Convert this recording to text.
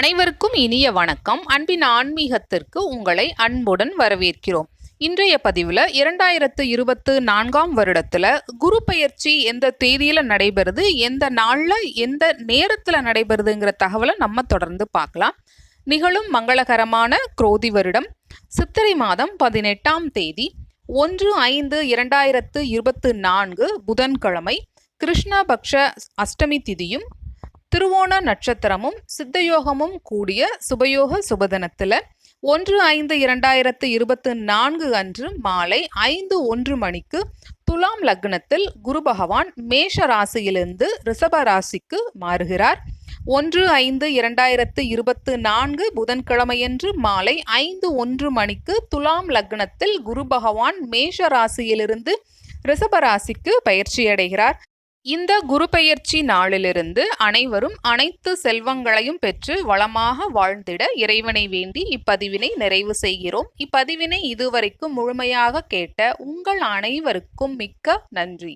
அனைவருக்கும் இனிய வணக்கம். அன்பின் ஆன்மீகத்திற்கு உங்களை அன்புடன் வரவேற்கிறோம். இன்றைய பதிவில் இரண்டாயிரத்து இருபத்து நான்காம் வருடத்தில் குரு பயிற்சி எந்த தேதியில் நடைபெறுது எந்த நாளில் எந்த நேரத்தில் நடைபெறுதுங்கிற தகவலை நம்ம தொடர்ந்து பார்க்கலாம். நிகழும் மங்களகரமான குரோதி வருடம் சித்திரை மாதம் பதினெட்டாம் தேதி ஒன்று ஐந்து இரண்டாயிரத்து இருபத்து நான்கு புதன்கிழமை கிருஷ்ணபக்ஷ அஷ்டமி திதியும் திருவோண நட்சத்திரமும் சித்தயோகமும் கூடிய சுபயோக சுபதனத்தில் ஒன்று ஐந்து இரண்டாயிரத்து இருபத்து நான்கு அன்று மாலை ஐந்து ஒன்று மணிக்கு துலாம் லக்னத்தில் குரு பகவான் மேஷ ராசியிலிருந்து ரிஷப ராசிக்கு மாறுகிறார். ஒன்று ஐந்து இரண்டாயிரத்து இருபத்து நான்கு புதன்கிழமையன்று மாலை ஐந்து ஒன்று மணிக்கு துலாம் லக்னத்தில் குரு பகவான் மேஷ ராசியிலிருந்து ரிஷப ராசிக்கு பயிற்சியடைகிறார். இந்த குரு பெயர்ச்சி நாளிலிருந்து அனைவரும் அனைத்து செல்வங்களையும் பெற்று வளமாக வாழ்ந்திட இறைவனை வேண்டி இப்பதிவினை நிறைவு செய்கிறோம். இப்பதிவினை இதுவரைக்கும் முழுமையாக கேட்ட உங்கள் அனைவருக்கும் மிக்க நன்றி.